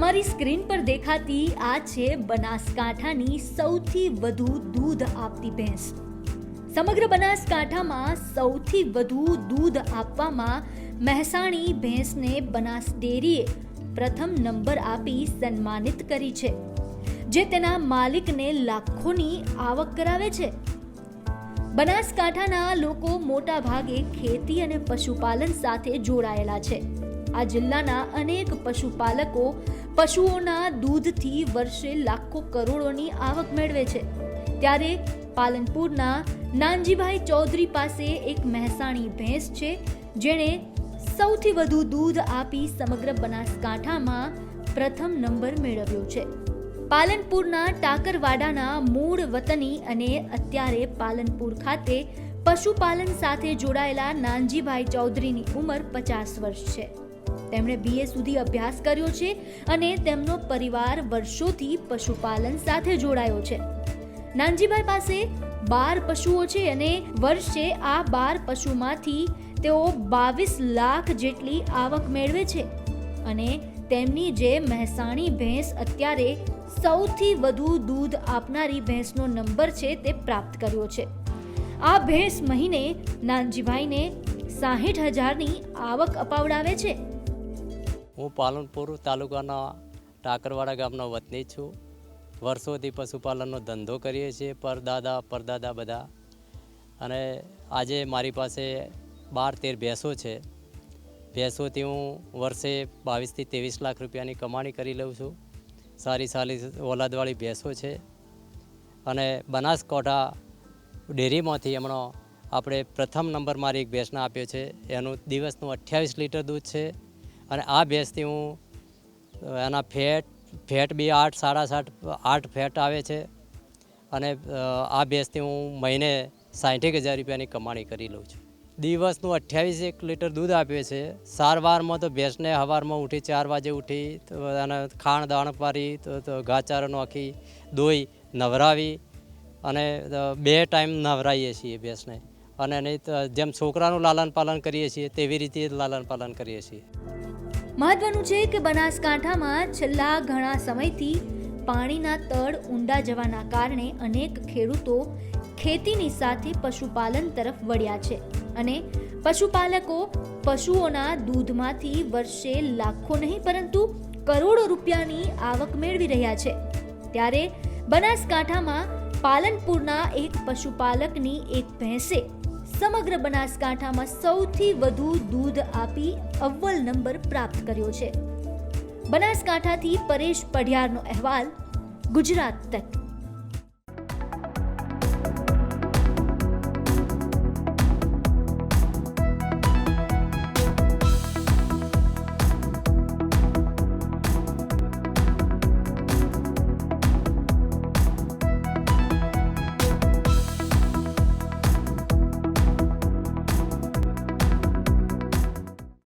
તમારી સ્ક્રીન પર દેખાતી આ છે બનાસકાંઠાની સૌથી વધુ દૂધ આપતી ભેંસ. સમગ્ર બનાસકાંઠામાં સૌથી વધુ દૂધ આપવામાં મહેસાણી ભેંસને બનાસ ડેરીએ પ્રથમ નંબર આપી સન્માનિત કરી છે, જે તેના માલિકને લાખોની આવક કરાવે છે. બનાસકાંઠાના લોકો મોટા ભાગે ખેતી અને પશુપાલન સાથે જોડાયેલા છે. આ જિલ્લાના અનેક પશુપાલકો પશુઓના દૂધથી વર્ષે લાખો કરોડોની આવક મેળવે છે. ત્યારે પાલનપુરના નાનજીભાઈ ચૌધરી પાસે એક મહેસાણી ભેંસ છે, જેણે સૌથી વધુ દૂધ આપી સમગ્ર બનાસકાંઠામાં પ્રથમ નંબર મેળવ્યો છે. પાલનપુરના ટાકરવાડાના મૂળ વતની અને અત્યારે પાલનપુર ખાતે પશુપાલન સાથે જોડાયેલા નાનજીભાઈ ચૌધરીની ઉંમર પચાસ વર્ષ છે. તેમણે બીએ સુધી અભ્યાસ કર્યો છે અને તેમનો પરિવાર વર્ષોથી પશુપાલન સાથે જોડાયો છે. નાનજીભાઈ પાસે બાર પશુઓ છે અને વર્ષે આ બાર પશુમાંથી તેઓ બાવીસ લાખ જેટલી આવક મેળવે છે અને તેમની જે મહેસાણી ભેંસ અત્યારે સૌથી વધુ દૂધ આપનારી ભેંસનો નંબર છે તે પ્રાપ્ત કર્યો છે. આ ભેંસ મહિને નાનજીભાઈને સાહીઠ હજારની આવક અપાવડાવે છે. હું પાલનપુર તાલુકાના ટાકરવાડા ગામનો વતની છું. વર્ષોથી પશુપાલનનો ધંધો કરીએ છીએ, પરદાદા પરદાદા બધા. અને આજે મારી પાસે બાર તેર ભેંસો છે. ભેંસોથી હું વર્ષે બાવીસથી ત્રેવીસ લાખ રૂપિયાની કમાણી કરી લઉં છું. સારી સારી ઓલાદવાળી ભેંસો છે. અને બનાસકાંઠા ડેરીમાંથી હમણાં આપણે પ્રથમ નંબર મારી એક ભેંસના આપ્યો છે. એનું દિવસનું અઠ્યાવીસ લીટર દૂધ છે. અને આ ભેંસથી હું એના ફેટ ફેટ બી આઠ, સાડા સાત, આઠ ફેટ આવે છે. અને આ ભેંસથી હું મહિને સાઠેક હજાર રૂપિયાની કમાણી કરી લઉં છું. દિવસનું અઠ્યાવીસ એક લીટર દૂધ આપે છે. સારવારમાં તો ભેંસને સવારમાં ઉઠી ચાર વાગે ઉઠી, તો એને ખાણ દાણ પારી, તો ઘાચારો નાખી દોઈ નવરાવી અને બે ટાઈમ નવરાવીએ છીએ ભેંસને. અને નહીં જેમ છોકરાનું લાલન પાલન કરીએ છીએ, તેવી રીતે લાલન પાલન કરીએ છીએ. મહત્વનું છે કે બનાસકાંઠામાં છેલ્લા ઘણા સમયથી પાણીના તળ ઊંડા જવાના કારણે અનેક ખેડૂતો ખેતીની સાથે પશુપાલન તરફ વળ્યા છે અને પશુપાલકો પશુઓના દૂધમાંથી વર્ષે લાખો નહીં, પરંતુ કરોડો રૂપિયાની આવક મેળવી રહ્યા છે. ત્યારે બનાસકાંઠામાં પાલનપુરના એક પશુપાલકની એક ભેંસે સમગ્ર બનાસકાંઠામાં સૌથી વધુ દૂધ આપી અવ્વલ નંબર પ્રાપ્ત કર્યો છે. બનાસકાંઠાથી પરેશ પઢિયારનો અહેવાલ, ગુજરાત તક.